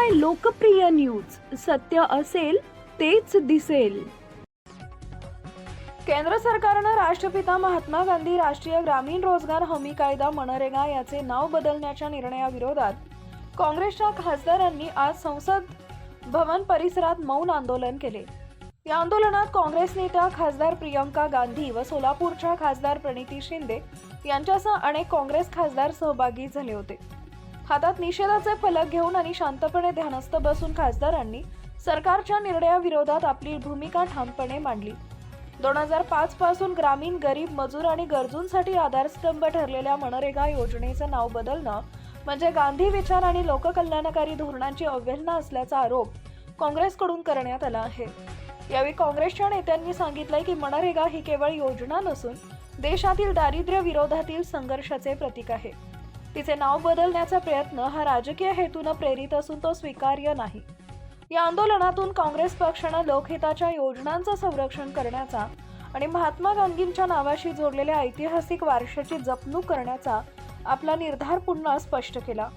लोकप्रिय न्यूज? सत्य असेल तेच दिसेल. केंद्र सरकारनं राष्ट्रपिता महात्मा गांधी राष्ट्रीय ग्रामीण रोजगार हमी कायदा मनरेगा याचे नाव बदलण्याच्या निर्णयाविरोधात काँग्रेसच्या खासदारांनी आज संसद भवन परिसरात मौन आंदोलन केले. या आंदोलनात काँग्रेस नेत्या खासदार प्रियंका गांधी व सोलापूरच्या खासदार प्रणिती शिंदे यांच्यासह अनेक काँग्रेस खासदार सहभागी झाले होते. हातात निषेधाचे फलक घेऊन आणि शांतपणे ध्यानस्थ बसून खासदारांनी सरकारच्या निर्णयाविरोधात आपली भूमिका ठामपणे मांडली. दोन हजार पाच पासून ग्रामीण गरीब मजूर आणि गरजूंसाठी आधारस्तंभ ठरलेल्या मनरेगा योजनेचं नाव बदलणं म्हणजे गांधी विचार आणि लोककल्याणकारी धोरणांची अवहेलना असल्याचा आरोप काँग्रेसकडून करण्यात आला आहे. यावेळी काँग्रेसच्या नेत्यांनी सांगितलंय की मनरेगा ही केवळ योजना नसून देशातील दारिद्र्य विरोधातील संघर्षाचे प्रतीक आहे. तिचे नाव बदलण्याचा प्रयत्न हा राजकीय हेतून प्रेरित असून तो स्वीकार्य नाही. या आंदोलनातून काँग्रेस पक्षानं लोकहिताच्या योजनांचं संरक्षण करण्याचा आणि महात्मा गांधींच्या नावाशी जोडलेल्या ऐतिहासिक वारशाची जपणूक करण्याचा आपला निर्धार पुन्हा स्पष्ट केला.